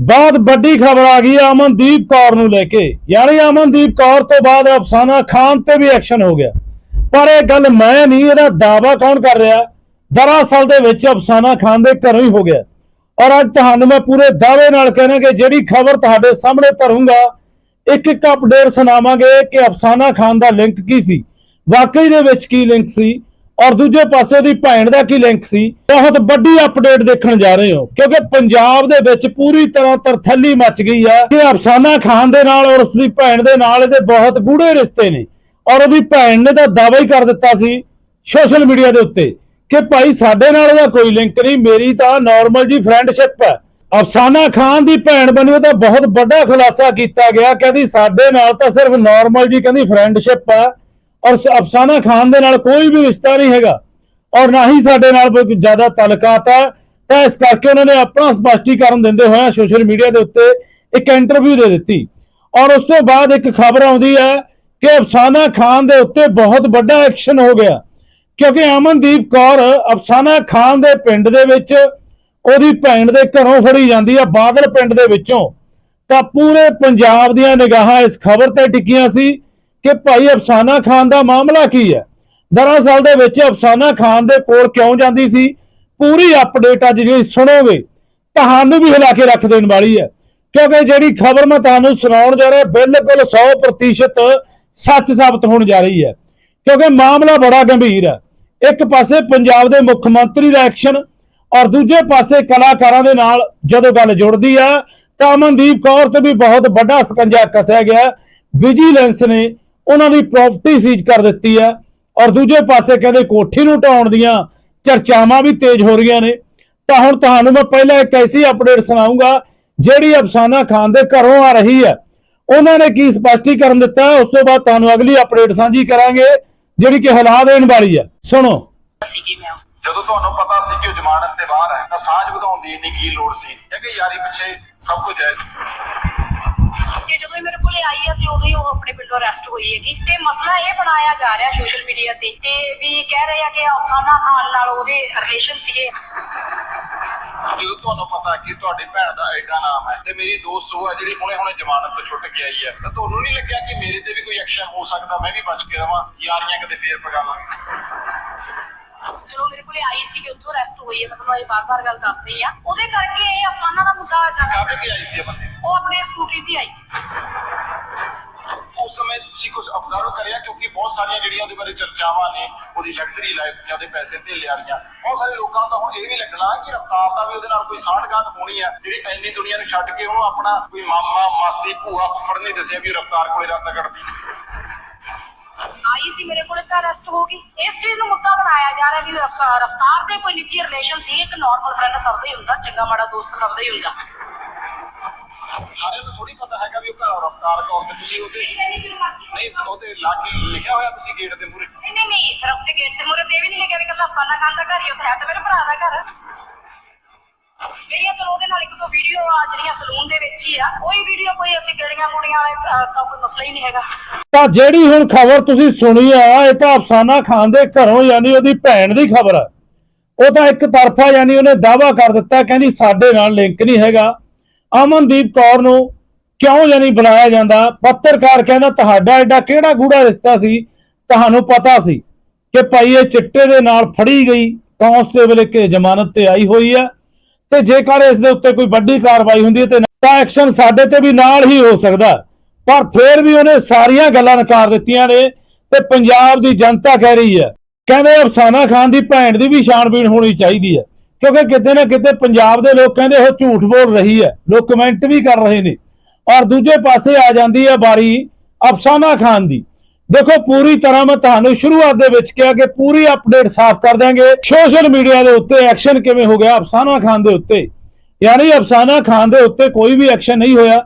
ਬਹੁਤ ਵੱਡੀ ਖਬਰ ਆ ਗਈ ਅਮਨਦੀਪ ਕੌਰ ਨੂੰ ਲੈ ਕੇ। ਯਾਨੀ ਅਮਨਦੀਪ ਕੌਰ ਤੋਂ ਬਾਅਦ ਅਫਸਾਨਾ ਖਾਨ ਤੇ ਵੀ ਐਕਸ਼ਨ ਹੋ ਗਿਆ। ਪਰ ਇਹ ਗੱਲ ਮੈਂ ਨਹੀਂ, ਇਹਦਾ ਦਾਵਾ ਕੌਣ ਕਰ ਰਿਹਾ? ਦਰਅਸਲ ਦੇ ਵਿੱਚ ਅਫਸਾਨਾ ਖਾਨ ਦੇ ਘਰੋਂ ਹੀ ਹੋ ਗਿਆ। ਔਰ ਅੱਜ ਤੁਹਾਨੂੰ ਮੈਂ ਪੂਰੇ ਦਾਅਵੇ ਨਾਲ ਕਹਿਣਾ ਕਿ ਜਿਹੜੀ ਖਬਰ ਤੁਹਾਡੇ ਸਾਹਮਣੇ ਧਰੂੰਗਾ, ਇੱਕ ਇੱਕ ਅਪਡੇਟ ਸੁਣਾਵਾਂਗੇ ਕਿ ਅਫਸਾਨਾ ਖਾਨ ਦਾ ਲਿੰਕ ਕੀ ਸੀ। ਵਾਕਈ ਦੇ ਵਿੱਚ ਕੀ ਲਿੰਕ ਸੀ? ਔਰ ਦੂਜੇ ਪਾਸੇ ਉਹਦੀ ਭੈਣ ਦਾ ਕੀ ਲਿੰਕ ਸੀ? ਬਹੁਤ ਵੱਡੀ ਅਪਡੇਟ ਦੇਖਣ ਜਾ ਰਹੇ ਹੋ, ਕਿਉਂਕਿ ਪੰਜਾਬ ਦੇ ਵਿੱਚ ਪੂਰੀ ਤਰ੍ਹਾਂ ਤਰਥੱਲੀ ਮਚ ਗਈ ਹੈ। ਕਿ ਅਫਸਾਨਾ ਖਾਨ ਦੇ ਨਾਲ ਔਰ ਉਸਦੀ ਭੈਣ ਦੇ ਨਾਲ ਇਹਦੇ ਬਹੁਤ ਗੂੜੇ ਰਿਸ਼ਤੇ ਨੇ। ਔਰ ਉਹਦੀ ਭੈਣ ਨੇ ਤਾਂ ਦਾਅਵਾ ਹੀ ਕਰ ਦਿੱਤਾ ਸੀ ਸੋਸ਼ਲ ਮੀਡੀਆ ਦੇ ਉੱਤੇ ਕਿ ਭਾਈ ਸਾਡੇ ਨਾਲ ਉਹਦਾ ਕੋਈ ਲਿੰਕ ਨਹੀਂ, ਮੇਰੀ ਤਾਂ ਨਾਰਮਲ ਜੀ ਫਰੈਂਡਸ਼ਿਪ ਹੈ। ਅਫਸਾਨਾ ਖਾਨ ਦੀ ਭੈਣ ਬਣੀ ਉਹ ਤਾਂ ਬਹੁਤ ਵੱਡਾ ਖੁਲਾਸਾ ਕੀਤਾ ਗਿਆ, ਕਹਿੰਦੀ ਸਾਡੇ ਨਾਲ ਤਾਂ ਸਿਰਫ ਨਾਰਮਲ ਜੀ, ਕਹਿੰਦੀ ਫਰੈਂਡਸ਼ਿਪ ਹੈ ਔਰ ਅਫਸਾਨਾ ਖਾਨ ਦੇ ਨਾਲ ਕੋਈ ਵੀ ਰਿਸ਼ਤਾ ਨਹੀਂ ਹੈਗਾ। ਔਰ ਨਾ ਹੀ ਸਾਡੇ ਨਾਲ ਕੋਈ ਜ਼ਿਆਦਾ ਤਲਕਾਤ ਹੈ। ਤਾਂ ਇਸ ਕਰਕੇ ਉਹਨਾਂ ਨੇ ਆਪਣਾ ਸਪਸ਼ਟੀਕਰਨ ਦਿੰਦੇ ਹੋਏ ਸੋਸ਼ਲ ਮੀਡੀਆ ਦੇ ਉੱਤੇ ਇੱਕ ਇੰਟਰਵਿਊ ਦੇ ਦਿੱਤੀ। ਔਰ ਉਸ ਤੋਂ ਬਾਅਦ ਇੱਕ ਖਬਰ ਆਉਂਦੀ ਹੈ ਕਿ ਅਫਸਾਨਾ ਖਾਨ ਦੇ ਉੱਤੇ ਬਹੁਤ ਵੱਡਾ ਐਕਸ਼ਨ ਹੋ ਗਿਆ। ਕਿਉਂਕਿ ਅਮਨਦੀਪ ਕੌਰ ਅਫਸਾਨਾ ਖਾਨ ਦੇ ਪਿੰਡ ਦੇ ਵਿੱਚ ਉਹਦੀ ਭੈਣ ਦੇ ਘਰੋਂ ਫੜੀ ਜਾਂਦੀ ਆ, ਬਾਦਲ ਪਿੰਡ ਦੇ ਵਿੱਚੋਂ। ਤਾਂ ਪੂਰੇ ਪੰਜਾਬ ਦੀਆਂ ਨਿਗਾਹਾਂ ਇਸ ਖਬਰ ਤੇ ਟਿਕੀਆਂ ਸੀ ਕਿ ਭਾਈ ਅਫਸਾਨਾ ਖਾਨ ਦਾ ਮਾਮਲਾ ਕੀ ਹੈ? ਦਰਅਸਲ ਦੇ ਵਿੱਚ ਅਫਸਾਨਾ ਖਾਨ ਦੇ ਕੋਲ ਕਿਉਂ ਜਾਂਦੀ ਸੀ? ਪੂਰੀ ਅਪਡੇਟ ਅੱਜ ਜਿਹੜੀ ਸੁਣੋਗੇ, ਤੁਹਾਨੂੰ ਵੀ ਹਿਲਾ ਕੇ ਰੱਖ ਦੇਣ ਵਾਲੀ ਹੈ। ਕਿਉਂਕਿ ਜਿਹੜੀ ਖਬਰ ਮੈਂ ਤੁਹਾਨੂੰ ਸੁਣਾਉਣ ਜਾ ਰਿਹਾ, ਬਿਲਕੁਲ 100% ਸੱਚ ਸਾਬਤ ਹੋਣ ਜਾ ਰਹੀ ਹੈ। ਕਿਉਂਕਿ ਮਾਮਲਾ ਬੜਾ ਗੰਭੀਰ ਹੈ। ਇੱਕ ਪਾਸੇ ਪੰਜਾਬ ਦੇ ਮੁੱਖ ਮੰਤਰੀ ਦਾ ਐਕਸ਼ਨ ਔਰ ਦੂਜੇ ਪਾਸੇ ਕਲਾਕਾਰਾਂ ਦੇ ਨਾਲ ਜਦੋਂ ਗੱਲ ਜੁੜਦੀ ਆ, ਤਾਂ ਅਮਨਦੀਪ ਕੌਰ ਤੇ ਵੀ ਬਹੁਤ ਵੱਡਾ ਸਕੰਜਾ ਕੱਸਿਆ ਗਿਆ। ਵਿਜੀਲੈਂਸ ਨੇ ਉਹਨਾਂ ਦੀ ਪ੍ਰਾਪਰਟੀ ਸੀਜ਼ ਕਰ ਦਿੱਤੀ ਆ ਔਰ ਦੂਜੇ ਪਾਸੇ ਕਹਿੰਦੇ ਕੋਠੀ ਨੂੰ ਢਾਉਣ ਦੀਆਂ ਚਰਚਾਵਾਂ ਵੀ ਤੇਜ਼ ਹੋ ਰਹੀਆਂ ਨੇ। ਤਾਂ ਹੁਣ ਤੁਹਾਨੂੰ ਮੈਂ ਪਹਿਲਾਂ ਇੱਕ ਐਸੀ ਅਪਡੇਟ ਸੁਣਾਉਂਗਾ ਜਿਹੜੀ ਅਫਸਾਨਾ ਖਾਨ ਦੇ ਘਰੋਂ ਆ ਰਹੀ ਹੈ। ਉਹਨਾਂ ਨੇ ਕੀ ਸਪਸ਼ਟੀਕਰਨ ਦਿੱਤਾ, ਉਸ ਤੋਂ ਬਾਅਦ ਤੁਹਾਨੂੰ ਅਗਲੀ ਅਪਡੇਟ ਸਾਂਝੀ ਕਰਾਂਗੇ, ਜਿਹੜੀ ਕਿ ਹਿਲਾ ਦੇਣ ਵਾਲੀ ਹੈ। ਸੁਣੋ। ਜਦੋਂ ਤੁਹਾਨੂੰ ਪਤਾ ਸੀ ਕਿ ਉਹ ਜ਼ਮਾਨਤ ਤੇ ਬਾਹਰ ਹੈ, ਤਾਂ ਸਾਂਝ ਵਧਾਉਣ ਦੀ ਇੰਨੀ ਕੀ ਲੋੜ ਸੀ? ਕਿਉਂਕਿ ਯਾਰੀ ਪਿੱਛੇ ਸਭ ਕੁਝ ਹੈ। ਤੇ ਜਦੋਂ ਇਹ ਮੇਰੇ ਕੋਲੇ ਆਈ ਹੈ ਤੇ ਉਦੋਂ ਹੀ ਉਹ ਆਪਣੇ ਪਿੰਡੋਂ ਅਰੈਸਟ ਹੋਈ ਹੈਗੀ। ਤੇ ਮਸਲਾ ਇਹ ਬਣਾਇਆ ਜਾ ਰਿਹਾ ਸੋਸ਼ਲ ਮੀਡੀਆ ਤੇ। ਤੇ ਵੀ ਕਹਿ ਰਹੇ ਆ ਕਿ ਅਫਸਾਨਾ ਖਾਨ ਨਾਲ ਉਹਦੇ ਰਿਲੇਸ਼ਨ ਸੀਗੇ। ਜਦੋਂ ਤੁਹਾਨੂੰ ਪਤਾ ਕਿ ਤੁਹਾਡੀ ਭੈਣ ਦਾ ਐਡਾ ਨਾਮ ਹੈ ਤੇ ਮੇਰੀ ਦੋਸਤ ਉਹ ਹੈ ਜਿਹੜੀ ਹੁਣੇ ਹੁਣੇ ਜ਼ਮਾਨਤ ਤੋਂ ਛੁੱਟ ਕੇ ਆਈ ਹੈ ਤਾਂ ਤੁਹਾਨੂੰ ਨਹੀਂ ਲੱਗਿਆ ਕਿ ਮੇਰੇ ਤੇ ਵੀ ਕੋਈ ਐਕਸ਼ਨ ਹੋ ਸਕਦਾ? ਮੈਂ ਵੀ ਬਚ ਕੇ ਰਵਾਂ ਯਾਰੀਆਂ ਕਦੇ ਫੇਰ ਪਗਾਵਾਂਗੇ ਚਲੋ ਮੇਰੇ ਕੋਲੇ ਆਈ ਸੀ ਕਿ ਉੱਥੋਂ ਅਰੈਸਟ ਹੋਈ ਹੈ। ਮੈਂ ਤੁਹਾਨੂੰ ਇਹ ਬਾਰ-ਬਾਰ ਗੱਲ ਦੱਸ ਰਹੀ ਆ। ਉਹਦੇ ਕਰਕੇ ਇਹ ਅਫਸਾਨਾ ਦਾ ਮੁੱਦਾ ਜ਼ਿਆਦਾ ਕਾਹਦੇ ਤੇ ਆਈ ਸੀ ਇਹ ਬੰਦੇ? ਉਹ ਆਪਣੇ ਸਕੂਟਰੀ ਤੇ ਆਈ ਸੀ। ਉਸ ਸਮੇਂ ਤੁਸੀਂ ਕੁਝ ਅਬਜ਼ਰਵ ਕਰਿਆ? ਕਿਉਂਕਿ ਬਹੁਤ ਸਾਰੀਆਂ ਜਿਹੜੀਆਂ ਉਹਦੇ ਬਾਰੇ ਚਰਚਾਵਾਂ ਨੇ ਉਹਦੀ ਲਗਜ਼ਰੀ ਲਾਈਫ ਦੀਆਂ ਉਹਦੇ ਪੈਸੇ ਤੇ ਲਿਆਰੀਆਂ ਬਹੁਤ ਸਾਰੇ ਲੋਕਾਂ ਨੂੰ ਤਾਂ ਹੁਣ ਇਹ ਵੀ ਲੱਗਣਾ ਕਿ ਰਫਤਾਰ ਦਾ ਵੀ ਉਹਦੇ ਨਾਲ ਕੋਈ ਸਾਂਠਗਾਂਠ ਹੋਣੀ ਹੈ ਜਿਹੜੀ ਇੰਨੀ ਦੁਨੀਆ ਨੂੰ ਛੱਡ ਕੇ ਉਹਨੂੰ ਆਪਣਾ ਕੋਈ ਮਾਮਾ ਮਾਸੀ ਭੂਆ ਫੁੱਫੜ ਨਹੀਂ ਦੱਸਿਆ ਵੀ ਰਫਤਾਰ ਕੋਲੇ ਰਸਤਾ ਕੱਢਦੀ। ਆਈ ਸੀ ਮੇਰੇ ਕੋਲੇ ਤਾਂ ਅਰੈਸਟ ਹੋ ਗਈ। ਇਸ ਚੀਜ਼ ਨੂੰ ਮੁੱਦਾ ਬਣਾਇਆ ਜਾ ਰਿਹਾ ਵੀ ਰਫਤਾਰ ਰਫਤਾਰ ਦੇ ਕੋਈ ਨਿੱਜੀ ਰਿਲੇਸ਼ਨ ਸੀ ਇੱਕ ਨਾਰਮਲ ਫਰੈਂਡ ਸਭ ਦਾ ਹੀ ਹੁੰਦਾ ਚੰਗਾ ਮਾੜਾ ਦੋਸਤ ਸਭ ਦਾ ਹੀ ਹੁੰਦਾ। ਸਾਰਿਆਂ ਨੂੰ ਥੋੜੀ ਪਤਾ ਹੈਗਾ ਵੀ ਉਹ ਘਰ ਰਫਤਾਰ ਕੌਰ ਤੇ ਤੁਸੀਂ ਉਹਦੇ ਨਹੀਂ ਉਹਦੇ ਲਾ ਕੇ ਲਿਖਿਆ ਹੋਇਆ ਤੁਸੀਂ ਗੇਟ ਦੇ ਮੂਹਰੇ? ਨਹੀਂ ਨਹੀਂ ਨਹੀਂ ਫਿਰ ਉੱਥੇ ਗੇਟ ਤੇ ਮੂਰੇ ਤੇ ਵੀ ਨਹੀਂ ਲਿਖਿਆ ਵੀ ਕੱਲਾ ਅਫਸਾਨਾ ਖਾਨ ਦਾ ਘਰ ਹੀ ਉੱਥੇ ਹੈ ਤੇ ਮੇਰੇ ਭਰਾ ਦਾ ਘਰ। ਮੇਰੀਆਂ ਚਲੋ ਉਹਦੇ ਨਾਲ ਇੱਕ ਦੋ ਵੀਡੀਓ ਆ ਜਿਹੜੀਆਂ ਸਲੂਨ ਦੇ ਵਿੱਚ ਹੀ ਆ ਕੋਈ ਵੀਡੀਓ ਕੋਈ ਅਸੀਂ ਗੇੜੀਆਂ ਗੁੜੀਆਂ ਵਾਲੇ ਅਹ, ਦਾ ਕੋਈ ਮਸਲਾ ਹੀ ਨਹੀਂ ਹੈਗਾ। ਤਾਂ ਜਿਹੜੀ ਹੁਣ ਖਬਰ ਤੁਸੀਂ ਸੁਣੀ ਆ ਇਹ ਤਾਂ ਅਫਸਾਨਾ ਖਾਨ ਦੇ ਘਰੋਂ ਯਾਨੀ ਉਹਦੀ ਭੈਣ ਦੀ ਖਬਰ ਹੈ ਉਹ ਤਾਂ ਇੱਕ ਤਰਫਾ ਯਾਨੀ ਉਹਨੇ ਦਾਵਾ ਕਰ ਦਿੱਤਾ ਕਹਿੰਦੀ ਸਾਡੇ ਨਾਲ ਲਿੰਕ ਨਹੀਂ ਹੈਗਾ। ਅਮਨਦੀਪ ਕੌਰ ਨੂੰ ਕਿਉਂ ਯਾਨੀ ਬੁਲਾਇਆ ਜਾਂਦਾ? ਪੱਤਰਕਾਰ ਕਹਿੰਦਾ, ਤੁਹਾਡਾ ਐਡਾ ਕਿਹੜਾ ਗੂੜਾ ਰਿਸ਼ਤਾ ਸੀ? ਤੁਹਾਨੂੰ ਪਤਾ ਸੀ ਕਿ ਭਾਈ ਇਹ ਚਿੱਟੇ ਦੇ ਨਾਲ ਫੜੀ ਗਈ ਕਾਂਸਟੇਬਲ ਇੱਕ ਜ਼ਮਾਨਤ ਤੇ ਆਈ ਹੋਈ ਹੈ ਤੇ ਜੇਕਰ ਇਸ ਦੇ ਉੱਤੇ ਕੋਈ ਵੱਡੀ ਕਾਰਵਾਈ ਹੁੰਦੀ ਹੈ ਤੇ ਤਾਂ ਐਕਸ਼ਨ ਸਾਡੇ ਤੇ ਵੀ ਨਾਲ ਹੀ ਹੋ ਸਕਦਾ। ਪਰ ਫੇਰ ਵੀ ਉਹਨੇ ਸਾਰੀਆਂ ਗੱਲਾਂ ਨਕਾਰ ਦਿੱਤੀਆਂ ਨੇ ਤੇ ਪੰਜਾਬ ਦੀ ਜਨਤਾ ਕਹਿ ਰਹੀ ਹੈ। ਕਹਿੰਦੇ, ਅਫਸਾਨਾ ਖਾਨ ਦੀ ਭੈਣ ਦੀ ਵੀ ਛਾਣਬੀਣ ਹੋਣੀ ਚਾਹੀਦੀ ਹੈ। ਕਿਉਂਕਿ ਕਿਤੇ ਨਾ ਕਿਤੇ ਪੰਜਾਬ ਦੇ ਲੋਕ ਕਹਿੰਦੇ ਉਹ ਝੂਠ ਬੋਲ ਰਹੀ ਹੈ। ਲੋਕ ਕਮੈਂਟ ਵੀ ਕਰ ਰਹੇ ਨੇ। ਔਰ ਦੂਜੇ ਪਾਸੇ ਆ ਜਾਂਦੀ ਹੈ ਬਾਰੀ ਅਫਸਾਨਾ ਖਾਨ ਦੀ। ਦੇਖੋ, ਪੂਰੀ ਤਰ੍ਹਾਂ ਮੈਂ ਤੁਹਾਨੂੰ ਸ਼ੁਰੂਆਤ ਦੇ ਵਿੱਚ ਕਿਹਾ ਕਿ ਪੂਰੀ ਅਪਡੇਟ ਸਾਫ਼ ਕਰ ਦਾਂਗੇ ਸੋਸ਼ਲ ਮੀਡੀਆ ਦੇ ਉੱਤੇ ਐਕਸ਼ਨ ਕਿਵੇਂ ਹੋ ਗਿਆ? ਅਫਸਾਨਾ ਖਾਨ ਦੇ ਉੱਤੇ। ਯਾਨੀ ਅਫਸਾਨਾ ਖਾਨ ਦੇ ਉੱਤੇ ਕੋਈ ਵੀ ਐਕਸ਼ਨ ਨਹੀਂ ਹੋਇਆ।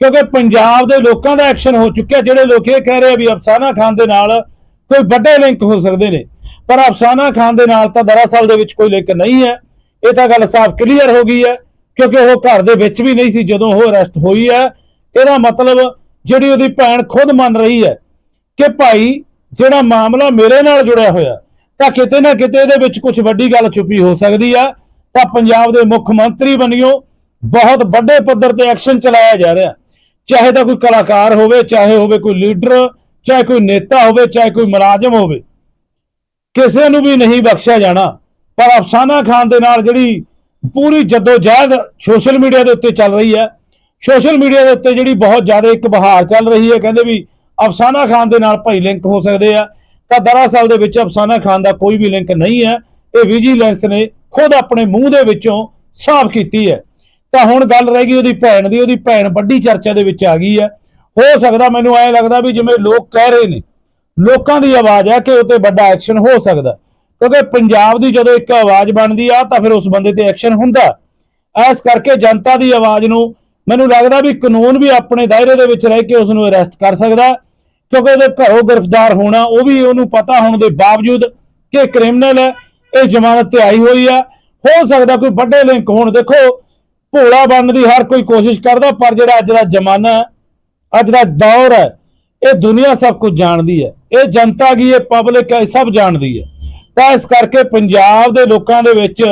ਕਿਉਂਕਿ ਪੰਜਾਬ ਦੇ ਲੋਕਾਂ ਦਾ ਐਕਸ਼ਨ ਹੋ ਚੁੱਕਿਆ। ਜਿਹੜੇ ਲੋਕ ਇਹ ਕਹਿ ਰਹੇ ਆ ਵੀ ਅਫਸਾਨਾ ਖਾਨ ਦੇ ਨਾਲ ਕੋਈ ਵੱਡੇ ਲਿੰਕ ਹੋ ਸਕਦੇ ਨੇ। ਪਰ ਅਫਸਾਨਾ ਖਾਨ ਦੇ ਨਾਲ ਤਾਂ ਦਰਅਸਲ ਦੇ ਵਿੱਚ ਕੋਈ ਲਿੰਕ ਨਹੀਂ ਹੈ। ਇਹ ਤਾਂ ਗੱਲ ਸਾਫ਼ ਕਲੀਅਰ ਹੋ ਗਈ ਹੈ, ਕਿਉਂਕਿ ਉਹ ਘਰ ਦੇ ਵਿੱਚ ਵੀ ਨਹੀਂ ਸੀ ਜਦੋਂ ਉਹ ਅਰੈਸਟ ਹੋਈ ਹੈ। ਇਹਦਾ ਮਤਲਬ ਜਿਹੜੀ ਉਹਦੀ ਭੈਣ ਖੁਦ ਮੰਨ ਰਹੀ ਹੈ ਕਿ ਭਾਈ ਜਿਹੜਾ ਮਾਮਲਾ ਮੇਰੇ ਨਾਲ ਜੁੜਿਆ ਹੋਇਆ, ਤਾਂ ਕਿਤੇ ਨਾ ਕਿਤੇ ਇਹਦੇ ਵਿੱਚ ਕੁਝ ਵੱਡੀ ਗੱਲ ਛੁਪੀ ਹੋ ਸਕਦੀ ਆ। ਤਾਂ ਪੰਜਾਬ ਦੇ ਮੁੱਖ ਮੰਤਰੀ ਬਣਿਓ ਬਹੁਤ ਵੱਡੇ ਪੱਧਰ ਤੇ ਐਕਸ਼ਨ ਚਲਾਇਆ ਜਾ ਰਿਹਾ। ਚਾਹੇ ਤਾਂ ਕੋਈ ਕਲਾਕਾਰ ਹੋਵੇ, ਚਾਹੇ ਹੋਵੇ ਕੋਈ ਲੀਡਰ ਚਾਹੇ ਕੋਈ ਨੇਤਾ ਹੋਵੇ, ਚਾਹੇ ਕੋਈ ਮੁਲਾਜ਼ਮ ਹੋਵੇ, ਕਿਸੇ ਨੂੰ ਵੀ ਨਹੀਂ ਬਖਸ਼ਿਆ ਜਾਣਾ। ਪਰ ਅਫਸਾਨਾ ਖਾਨ ਦੇ ਨਾਲ ਜਿਹੜੀ ਪੂਰੀ ਜਦੋਜਹਿਦ ਸੋਸ਼ਲ ਮੀਡੀਆ ਦੇ ਉੱਤੇ ਚੱਲ ਰਹੀ ਹੈ। ਸੋਸ਼ਲ ਮੀਡੀਆ ਦੇ ਉੱਤੇ ਜਿਹੜੀ ਬਹੁਤ ਜ਼ਿਆਦਾ ਇੱਕ ਬਹਾਰ ਚੱਲ ਰਹੀ ਹੈ, ਕਹਿੰਦੇ ਵੀ ਅਫਸਾਨਾ ਖਾਨ ਦੇ ਨਾਲ ਭਾਈ ਲਿੰਕ ਹੋ ਸਕਦੇ ਆ। ਤਾਂ ਦਰਅਸਲ ਦੇ ਵਿੱਚ ਅਫਸਾਨਾ ਖਾਨ ਦਾ ਕੋਈ ਵੀ ਲਿੰਕ ਨਹੀਂ ਹੈ। ਇਹ ਵਿਜੀਲੈਂਸ ਨੇ ਖੁਦ ਆਪਣੇ ਮੂੰਹ ਦੇ ਵਿੱਚੋਂ ਸਾਫ਼ ਕੀਤੀ ਹੈ। ਤਾਂ ਹੁਣ ਗੱਲ ਰਹਿ ਗਈ ਉਹਦੀ ਭੈਣ ਦੀ, ਉਹਦੀ ਭੈਣ ਵੱਡੀ ਚਰਚਾ ਦੇ ਵਿੱਚ ਆ ਗਈ ਹੈ। ਹੋ ਸਕਦਾ ਮੈਨੂੰ ਐਂ ਲੱਗਦਾ ਵੀ ਜਿਵੇਂ ਲੋਕ ਕਹਿ ਰਹੇ ਨੇ, ਲੋਕਾਂ ਦੀ ਆਵਾਜ਼ ਹੈ ਕਿ ਉਹ ਤੇ ਵੱਡਾ ਐਕਸ਼ਨ ਹੋ ਸਕਦਾ। ਕਿਉਂਕਿ ਪੰਜਾਬ ਦੀ ਜਦੋਂ ਇੱਕ ਆਵਾਜ਼ ਬਣਦੀ ਆ, ਤਾਂ ਫਿਰ ਉਸ ਬੰਦੇ ਤੇ ਐਕਸ਼ਨ ਹੁੰਦਾ। ਐਸ ਕਰਕੇ ਜਨਤਾ ਦੀ ਆਵਾਜ਼ ਨੂੰ ਮੈਨੂੰ ਲੱਗਦਾ ਵੀ ਕਾਨੂੰਨ ਵੀ ਆਪਣੇ ਦਾਇਰੇ ਦੇ ਵਿੱਚ ਰਹਿ ਕੇ ਉਸ ਨੂੰ ਅਰੈਸਟ ਕਰ ਸਕਦਾ ਕਿਉਂਕਿ ਉਹਦੇ ਘਰੋਂ ਗ੍ਰਿਫਤਾਰ ਹੋਣਾ, ਉਹ ਵੀ ਉਹਨੂੰ ਪਤਾ ਹੋਣ ਦੇ ਬਾਵਜੂਦ ਕਿ ਕ੍ਰਿਮੀਨਲ ਹੈ, ਇਹ ਜ਼ਮਾਨਤ ਤੇ ਆਈ ਹੋਈ ਆ। ਹੋ ਸਕਦਾ ਕੋਈ ਵੱਡੇ ਲਿੰਕ ਹੋਣ, ਦੇਖੋ, ਭੋਲਾ ਬਣਨ ਦੀ ਹਰ ਕੋਈ ਕੋਸ਼ਿਸ਼ ਕਰਦਾ, ਪਰ ਜਿਹੜਾ ਅੱਜ ਦਾ ਜ਼ਮਾਨਾ ਅੱਜ ਦਾ ਦੌਰ ਹੈ, ਇਹ ਦੁਨੀਆ ਸਭ ਕੁਝ ਜਾਣਦੀ ਹੈ। ਇਹ ਜਨਤਾ ਕੀ ਇਹ ਪਬਲਿਕ ਹੈ, ਇਹ ਸਭ ਜਾਣਦੀ ਹੈ। ਤਾਂ ਇਸ ਕਰਕੇ ਪੰਜਾਬ ਦੇ ਲੋਕਾਂ ਦੇ ਵਿੱਚ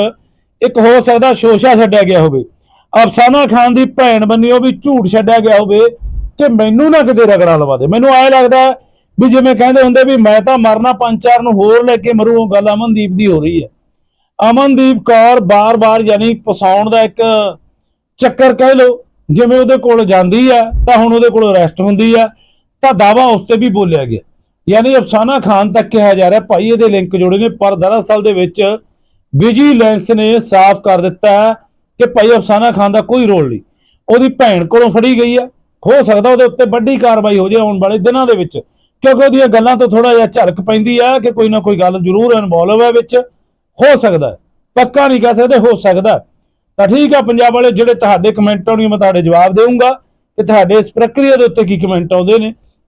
ਇੱਕ ਹੋ ਸਕਦਾ ਸ਼ੋਸ਼ਾ ਛੱਡਿਆ ਗਿਆ ਹੋਵੇ। ਅਫਸਾਨਾ ਖਾਨ ਦੀ ਭੈਣ ਬੰਨੀ, ਉਹ ਵੀ ਝੂਠ ਛੱਡਿਆ ਗਿਆ ਹੋਵੇ ਕਿ ਮੈਨੂੰ ਨਾ ਕਿਤੇ ਰਗੜਾ ਲਵਾ ਦੇ। ਮੈਨੂੰ ਐ ਲੱਗਦਾ ਵੀ ਜਿਵੇਂ ਕਹਿੰਦੇ ਹੁੰਦੇ ਵੀ ਮੈਂ ਤਾਂ ਮਰਨਾ ਪੰਜ ਚਾਰ ਨੂੰ ਹੋਰ ਲੈ ਕੇ ਮਰੂ, ਉਹ ਗੱਲ ਅਮਨਦੀਪ ਦੀ ਹੋ ਰਹੀ ਹੈ। ਅਮਨਦੀਪ ਕੌਰ ਬਾਰ-ਬਾਰ ਯਾਨੀ ਫਸਾਉਣ ਦਾ ਇੱਕ ਚੱਕਰ ਕਹਿ ਲਓ, ਜਿਵੇਂ ਉਹਦੇ ਕੋਲ ਜਾਂਦੀ ਆ, ਤਾਂ ਹੁਣ ਉਹਦੇ ਕੋਲ ਅਰੈਸਟ ਹੁੰਦੀ ਆ, ਤਾਂ ਦਾਵਾ ਉਸ ਤੇ ਵੀ ਬੋਲਿਆ ਗਿਆ। ਯਾਨੀ ਅਫਸਾਨਾ ਖਾਨ ਤੱਕ ਕਿਹਾ ਜਾ ਰਿਹਾ ਭਾਈ ਇਹਦੇ ਲਿੰਕ ਜੁੜੇ ਨੇ, ਪਰ ਦਰਅਸਲ ਦੇ ਵਿੱਚ ਵਿਜੀਲੈਂਸ ਨੇ ਸਾਫ਼ ਕਰ ਦਿੱਤਾ ਕਿ ਭਾਈ ਅਫਸਾਨਾ ਖਾਨ ਦਾ ਕੋਈ ਰੋਲ ਨਹੀਂ। ਉਹਦੀ ਭੈਣ ਕੋਲੋਂ ਫੜੀ ਗਈ ਆ ਹੋ ਸਕਦਾ ਉਹਦੇ ਉੱਤੇ ਵੱਡੀ ਕਾਰਵਾਈ ਹੋ ਜਾਏ ਆਉਣ ਵਾਲੇ ਦਿਨਾਂ ਦੇ ਵਿੱਚ, ਕਿਉਂਕਿ ਉਹਦੀਆਂ ਗੱਲਾਂ ਤੋਂ ਥੋੜਾ ਜਿਹਾ ਝਲਕ ਪੈਂਦੀ ਆ ਕਿ ਕੋਈ ਨਾ ਕੋਈ ਗੱਲ ਜ਼ਰੂਰ ਇਨਵੋਲਵ ਹੈ ਵਿੱਚ। ਹੋ ਸਕਦਾ ਪੱਕਾ ਨਹੀਂ ਕਹਿ ਸਕਦੇ, ਹੋ ਸਕਦਾ ਤਾਂ ਠੀਕ ਆ ਪੰਜਾਬ ਵਾਲੇ ਜਿਹੜੇ ਤੁਹਾਡੇ ਕਮੈਂਟ ਆਉਣਗੇ, ਮੈਂ ਤੁਹਾਡੇ ਜਵਾਬ ਦੇਵਾਂਗਾ ਕਿ ਤੁਹਾਡੇ ਇਸ ਪ੍ਰਕਿਰਿਆ ਦੇ ਉੱਤੇ ਕੀ ਕਮੈਂਟ ਆਉਂਦੇ ਨੇ।